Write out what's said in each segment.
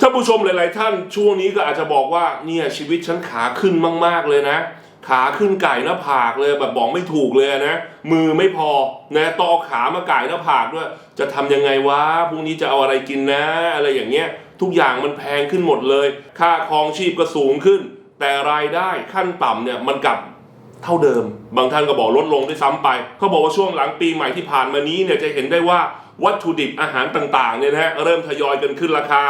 ท่านผู้ชมหลาย ๆ ท่านช่วงนี้ก็อาจจะบอกว่าเนี่ยชีวิตฉันขาขึ้นมาก ๆ เลยนะ ขาขึ้นไก่หน้าผากเลยแบบบอกไม่ถูกเลยนะ มือไม่พอนะต้องเอาขามาไก่หน้าผากด้วยจะทำยังไงวะพรุ่งนี้จะเอาอะไรกินนะ อะไรอย่างเงี้ยทุกอย่างมันแพงขึ้นหมดเลย ค่าครองชีพก็สูงขึ้น แต่รายได้ขั้นต่ำเนี่ยมันกลับเท่าเดิม บางท่านก็บอกลดลงด้วยซ้ำไปเขาบอกว่าช่วงหลังปีใหม่ที่ผ่านมานี้เนี่ยจะเห็นได้ว่าวัตถุดิบอาหารต่าง ๆ เนี่ยนะฮะเริ่มทยอยกันขึ้นราคา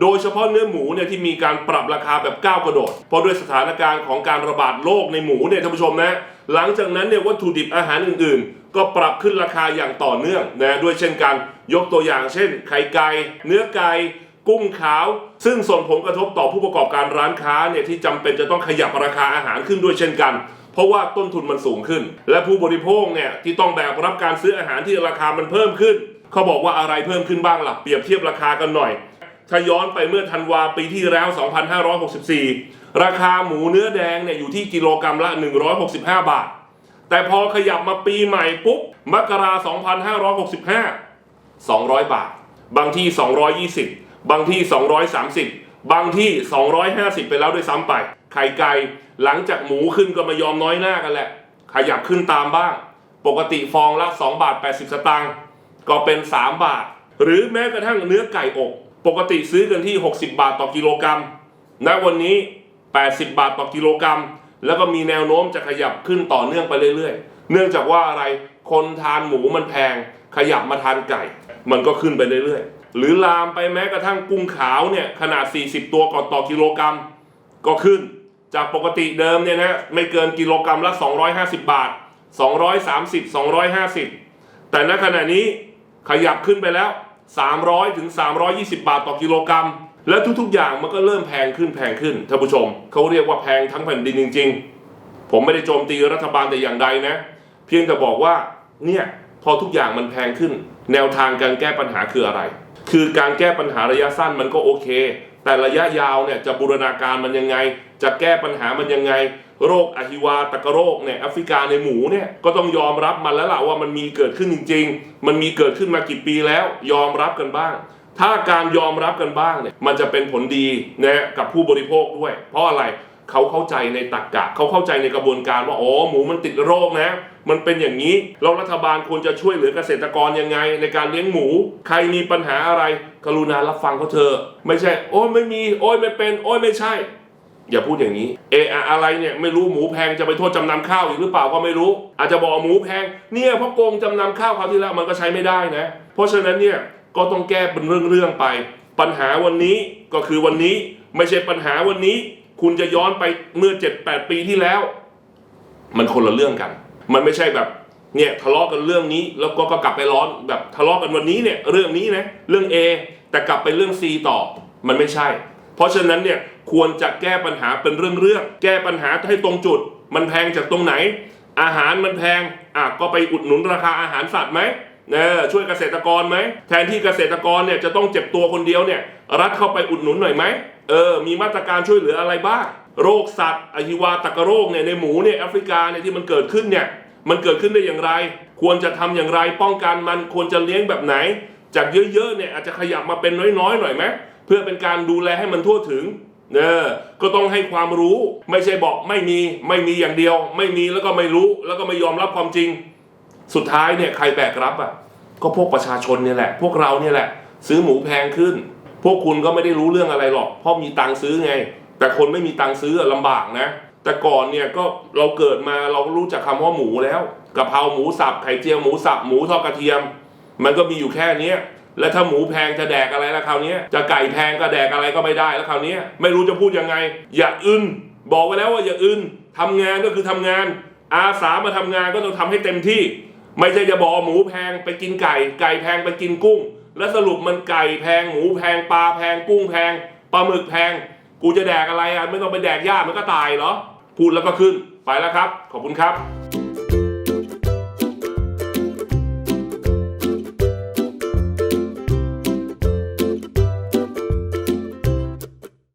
โดยเฉพาะเนื้อหมูเนี่ยที่มีการปรับราคาแบบก้าวกระโดด เพราะด้วยสถานการณ์ของการระบาดโรคในหมูเนี่ยท่านผู้ชมนะหลังจากนั้นเนี่ยวัตถุดิบอาหารอื่น ๆ ก็ปรับขึ้นราคาอย่างต่อเนื่องนะด้วยเช่นกันยกตัวอย่างเช่น ไข่ไก่เนื้อไก่กุ้งขาว ซึ่งส่งผลกระทบต่อผู้ประกอบการร้านค้าเนี่ยที่จำเป็นจะต้องขยับราคาอาหารขึ้นด้วยเช่นกัน เพราะว่าต้นทุนมันสูงขึ้น และผู้บริโภคเนี่ยที่ต้องแบกรับการซื้ออาหารที่ราคามันเพิ่มขึ้นเขาบอกว่าอะไรเพิ่มขึ้นบ้างล่ะเปรียบเทียบราคากันหน่อย ถ้าย้อนไปเมื่อธันวาปีที่แล้ว 2564 ราคาหมูเนื้อแดงเนี่ยอยู่ที่กิโลกรรัมละ 165 บาท แต่พอขยับมาปีใหม่ปุ๊บ มกรา2565 200 บาท บางที่ 220 บางที่ 230 บางที่ 250 ไปแล้วด้วยซ้ำไป ไข่ไก่หลังจากหมูขึ้นก็ม่ยอมน้อยหน้ากันแหละ ขยับขึ้นตามบ้าง ปกติฟองละ 2 บาท 80 สตางค์ ก็เป็น 3 บาท หรือแม้กระทั่งเนื้อไก่อก ปกติซื้อกันที่ 60 บาทต่อกิโลกรัมณวันนี้ 80 บาทต่อกิโลกรัม แล้วก็มีแนวโน้มจะขยับขึ้นต่อเนื่องไปเรื่อยๆ เนื่องจากว่าอะไรคนทานหมูมันแพง ขยับมาทานไก่ มันก็ขึ้นไปเรื่อยๆ หรือลามไปแม้กระทั่งกุ้งขาวเนี่ยขนาด 40 ตัวก่อนต่อกิโลกรัม ก็ขึ้นจากปกติเดิมเนี่ยนะไม่เกินกิโลกรัมละ 250 บาท 230 250 แต่ณขณะนี้ขยับขึ้นไปแล้ว 300ถึง320 บาทต่อกิโลกรัม และทุกๆ อย่างมันก็เริ่มแพงขึ้นแพงขึ้นท่านผู้ชม เขาเรียกว่าแพงทั้งแผ่นดินจริง ๆ ผมไม่ได้โจมตีรัฐบาลแต่อย่างใดนะ เพียงแต่บอกว่าเนี่ยพอทุกอย่างมันแพงขึ้น แนวทางการแก้ปัญหาคืออะไร คือการแก้ปัญหาระยะสั้นมันก็โอเค แต่ระยะยาวเนี่ยจะบูรณาการมันยังไง จะแก้ปัญหามันยังไง โรคอหิวาตกโรคเนี่ยแอฟริกาในหมูเนี่ยก็ต้องยอมรับมันแล้วล่ะว่ามันมีเกิดขึ้นจริง ๆ มันมีเกิดขึ้นมากี่ปีแล้ว ยอมรับกันบ้าง ถ้าการยอมรับกันบ้างเนี่ยมันจะเป็นผลดีนะกับผู้บริโภคด้วย เพราะอะไรเขาเข้าใจในตรรกกะเขาเข้าใจในกระบวนการว่าอ๋อหมูมันติดโรคนะ มันเป็นอย่างนี้แล้วรัฐบาลควรจะช่วยเหลือเกษตรกรยังไง ในการเลี้ยงหมู ใครมีปัญหาอะไร กรุณารับฟังเขาเถอะไม่ใช่ โอ้ยไม่มีโอ้ยไม่เป็น โอ้ยไม่ใช่ อย่าพูดอย่างนี้ เออะอะไรเนี่ยไม่รู้หมูแพงจะไปโทษจำนำข้าวอีกหรือเปล่าก็ไม่รู้ อาจจะบอกหมูแพงเนี่ยเพราะโกงจำนำข้าวคราวที่แล้วมันก็ใช้ไม่ได้นะ เพราะฉะนั้นเนี่ยก็ต้องแก้เป็นเรื่องๆไป ปัญหาวันนี้ก็คือวันนี้ไม่ใช่ปัญหาวันนี้ คุณจะย้อนไปเมื่อ 7-8 ปีที่แล้ว มันคนละเรื่องกัน มันไม่ใช่แบบเนี่ยทะเลาะกันเรื่องนี้ แล้วก็ก็กลับไปร้อนแบบทะเลาะกันวันนี้เนี่ยเรื่องนี้นะเรื่อง A แต่กลับไปเรื่อง C ต่อมันไม่ใช่ เพราะฉะนั้นเนี่ยควรจะแก้ปัญหาเป็นเรื่องๆแก้ปัญหาให้ตรงจุด มันแพงจากตรงไหน อาหารมันแพงอะก็ไปอุดหนุนราคาอาหารสัตว์ไหมเออช่วยเกษตรกรไหมแทนที่เกษตรกรเนี่ยจะต้องเจ็บตัวคนเดียวเนี่ยรัฐเข้าไปอุดหนุนหน่อยไหมเออมีมาตรการช่วยเหลืออะไรบ้าง โรคสัตว์อหิวาตกโรคเนี่ยในหมูเนี่ยแอฟริกาเนี่ยที่มันเกิดขึ้นเนี่ยมันเกิดขึ้นได้อย่างไร ควรจะทำอย่างไรป้องกันมันควรจะเลี้ยงแบบไหน จากเยอะๆเนี่ยอาจจะขยับมาเป็นน้อยๆหน่อยไหมเพื่อเป็นการดูแลให้มันทั่วถึงเออก็ต้องให้ความรู้ไม่ใช่บอกไม่มีไม่มีอย่างเดียว ไม่มีแล้วก็ไม่รู้แล้วก็ไม่ยอมรับความจริง สุดท้ายเนี่ยใครแบกรับอะก็พวกประชาชนเนี่ยแหละ พวกเราเนี่ยแหละ ซื้อหมูแพงขึ้น พวกคุณก็ไม่ได้รู้เรื่องอะไรหรอกเพราะมีตังค์ซื้อไง แต่คนไม่มีตังค์ซื้ออะลำบากนะ แต่ก่อนเนี่ยก็เราเกิดมาเราก็รู้จักคำว่าหมูแล้วกะเพราหมูสับไข่เจียวหมูสับหมูทอดกระเทียม มันก็มีอยู่แค่เนี้ยแล้วถ้าหมูแพงจะแดกอะไรแล้วคราวนี้จะไก่แพงก็แดกอะไรก็ไม่ได้แล้วคราวนี้ไม่รู้จะพูดยังไง อย่าอึนบอกไว้แล้วว่าอย่าอึนทำงานก็คือทำงาน อาสามาทำงานก็ต้องทำให้เต็มที่ ไม่ใช่จะบอกหมูแพงไปกินไก่ ไก่แพงไปกินกุ้ง แล้วสรุปมันไก่แพงหมูแพงปลาแพงกุ้งแพงปลาหมึกแพง กูจะแดกอะไรอะไม่ต้องไปแดกหญ้ามันก็ตายเหรอพูดแล้วก็ขึ้นไปแล้วครับ ขอบคุณครับ